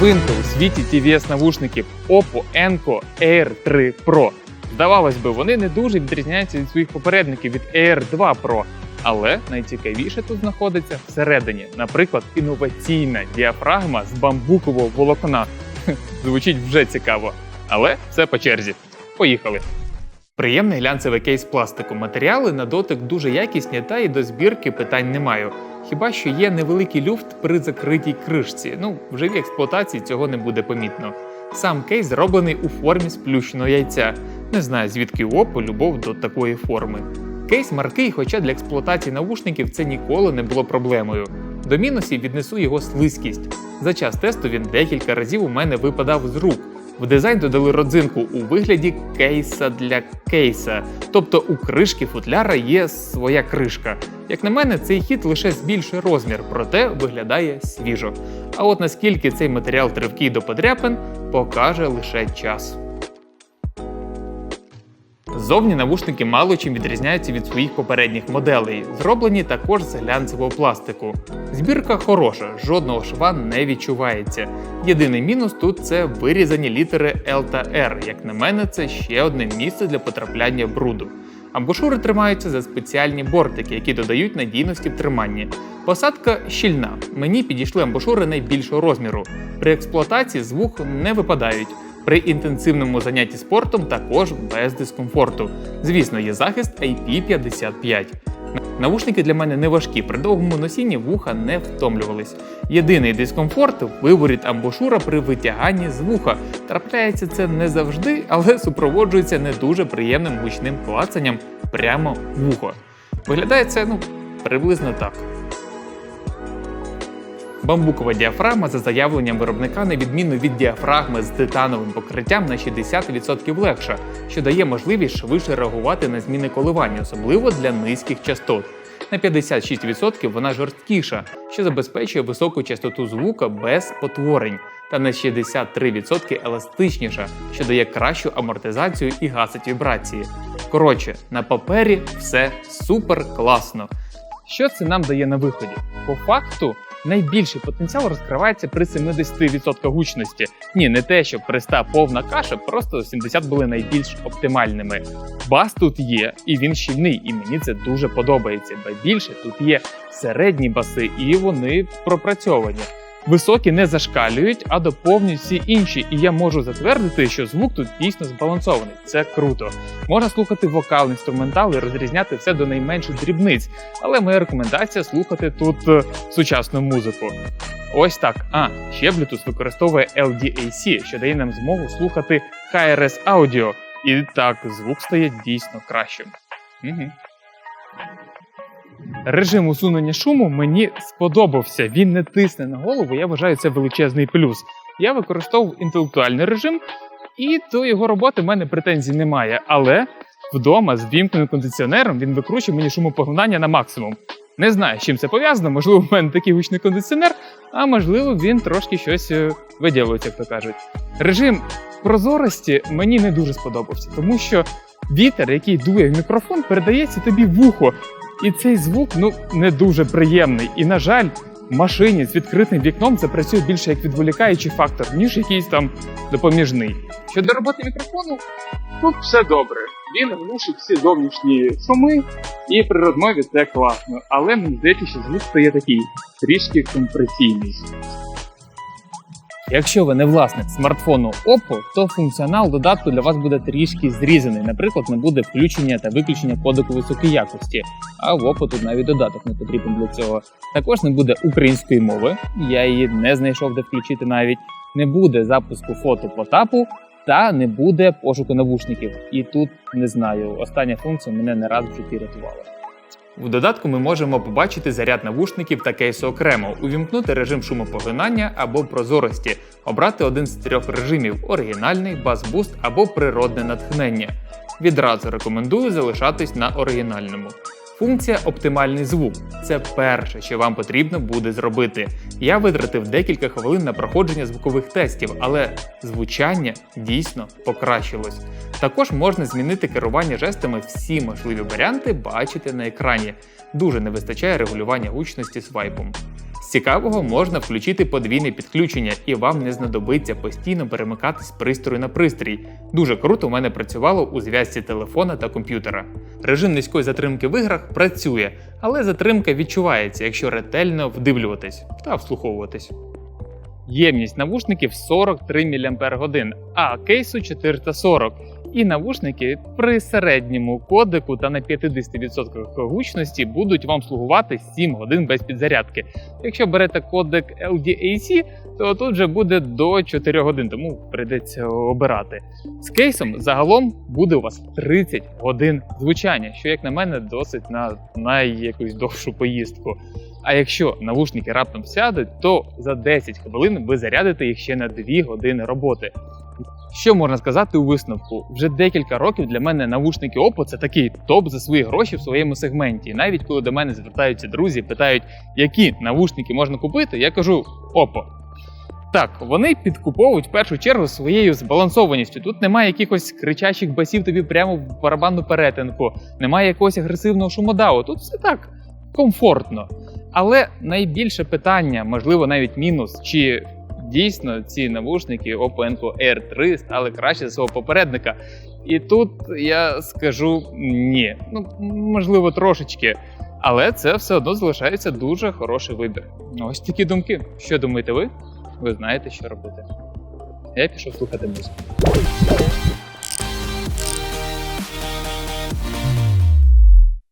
новинка у світі TVS навушників Oppo Enco Air 3 Pro. Здавалось би, вони не дуже відрізняються від своїх попередників від Air 2 Pro. Але найцікавіше тут знаходиться всередині, наприклад, інноваційна діафрагма з бамбукового волокна. Звучить вже цікаво. Але все по черзі. Поїхали. Приємний глянцевий кейс пластику. Матеріали на дотик дуже якісні, та й до збірки питань не маю. Хіба що є невеликий люфт при закритій кришці. Ну, в живій експлуатації цього не буде помітно. Сам кейс зроблений у формі сплющеного яйця. Не знаю, звідки у любов до такої форми. Кейс маркий, хоча для експлуатації навушників це ніколи не було проблемою. До мінусів віднесу його слизькість. За час тесту він декілька разів у мене випадав з рук. В дизайн додали родзинку у вигляді кейса для кейса, тобто у кришки футляра є своя кришка. Як на мене, цей хід лише збільшує розмір, проте виглядає свіжо. А от наскільки цей матеріал тривкий до подряпин, покаже лише час. Зовні навушники мало чим відрізняються від своїх попередніх моделей, зроблені також з глянцевого пластику. Збірка хороша, жодного шва не відчувається. Єдиний мінус тут це вирізані літери L та R. Як на мене, це ще одне місце для потрапляння бруду. Амбушури тримаються за спеціальні бортики, які додають надійності в триманні. Посадка щільна. Мені підійшли амбушури найбільшого розміру. При експлуатації з вух не випадають. При інтенсивному занятті спортом також без дискомфорту. Звісно, є захист IP55. Навушники для мене не важкі, при довгому носінні вуха не втомлювались. Єдиний дискомфорт виворіт амбушура при витяганні з вуха. Трапляється це не завжди, але супроводжується не дуже приємним гучним клацанням прямо в вухо. Виглядає це ну, приблизно так. Бамбукова діафрагма за заявленням виробника на відміну від діафрагми з титановим покриттям на 60% легша, що дає можливість швидше реагувати на зміни коливання, особливо для низьких частот. На 56% вона жорсткіша, що забезпечує високу частоту звука без потворень, та на 63% еластичніша, що дає кращу амортизацію і гасить вібрації. Коротше, на папері все супер класно. Що це нам дає на виході? По факту, найбільший потенціал розкривається при 70% гучності. Ні, не те, що при 100 повна каша, просто 70 були найбільш оптимальними. Бас тут є, і він щільний, і мені це дуже подобається. Ба більше тут є середні баси, і вони пропрацьовані. Високі не зашкалюють, а доповнюють всі інші, і я можу затвердити, що звук тут дійсно збалансований. Це круто. Можна слухати вокал, інструментал і розрізняти все до найменших дрібниць, але моя рекомендація слухати тут е, сучасну музику. Ось так. А, ще Bluetooth використовує LDAC, що дає нам змогу слухати HRS аудіо. І так, звук стає дійсно кращим. Угу. Режим усунення шуму мені сподобався. Він не тисне на голову. Я вважаю це величезний плюс. Я використовував інтелектуальний режим, і до його роботи в мене претензій немає. Але вдома з вімкненим кондиціонером він викручує мені шумопоглинання на максимум. Не знаю, з чим це пов'язано. Можливо, в мене такий гучний кондиціонер, а можливо, він трошки щось е, як то кажуть. Режим прозорості мені не дуже сподобався, тому що вітер, який дує в мікрофон, передається тобі вухо. І цей звук ну не дуже приємний. І на жаль, в машині з відкритим вікном це працює більше як відволікаючий фактор, ніж якийсь там допоміжний. Щодо роботи мікрофону, тут все добре. Він глушить всі зовнішні шуми, і при розмові це класно. Але мені здається, що звук стає такий трішки компресійний. Якщо ви не власник смартфону Oppo, то функціонал додатку для вас буде трішки зрізаний. Наприклад, не буде включення та виключення кодеку високої якості. А в Oppo тут навіть додаток не потрібен для цього. Також не буде української мови, я її не знайшов де включити навіть. Не буде запуску фото по тапу та не буде пошуку навушників. І тут не знаю, остання функція мене не раз в житті рятувала. В додатку ми можемо побачити заряд навушників та кейсу окремо, увімкнути режим шумопогинання або прозорості, обрати один з трьох режимів оригінальний, бас-буст або природне натхнення. Відразу рекомендую залишатись на оригінальному. Функція оптимальний звук це перше, що вам потрібно буде зробити. Я витратив декілька хвилин на проходження звукових тестів, але звучання дійсно покращилось. Також можна змінити керування жестами, всі можливі варіанти бачите на екрані. Дуже не вистачає регулювання гучності свайпом. Цікавого можна включити подвійне підключення, і вам не знадобиться постійно перемикати з пристрою на пристрій. Дуже круто у мене працювало у зв'язці телефона та комп'ютера. Режим низької затримки в іграх працює, але затримка відчувається, якщо ретельно вдивлюватись та вслуховуватись. Ємність навушників 43 мАч, а кейсу 440. І навушники при середньому кодеку та на 50% гучності будуть вам слугувати 7 годин без підзарядки. Якщо берете кодек LDAC, то тут вже буде до 4 годин, тому прийдеться обирати. З кейсом загалом буде у вас 30 годин звучання, що, як на мене, досить на, на якусь довшу поїздку. А якщо навушники раптом сядуть, то за 10 хвилин ви зарядите їх ще на 2 години роботи. Що можна сказати у висновку? Вже декілька років для мене навушники Oppo – це такий топ за свої гроші в своєму сегменті. І навіть коли до мене звертаються друзі, питають, які навушники можна купити, я кажу Oppo. Так, вони підкуповують в першу чергу своєю збалансованістю. Тут немає якихось кричачих басів тобі прямо в барабанну перетинку, немає якогось агресивного шумодаву. Тут все так комфортно. Але найбільше питання, можливо, навіть мінус, чи дійсно ці навушники Oppo R3 стали краще за свого попередника. І тут я скажу ні. Ну, можливо, трошечки. Але це все одно залишається дуже хороший вибір. Ось такі думки. Що думаєте ви? Ви знаєте, що робити. Я пішов слухати музику.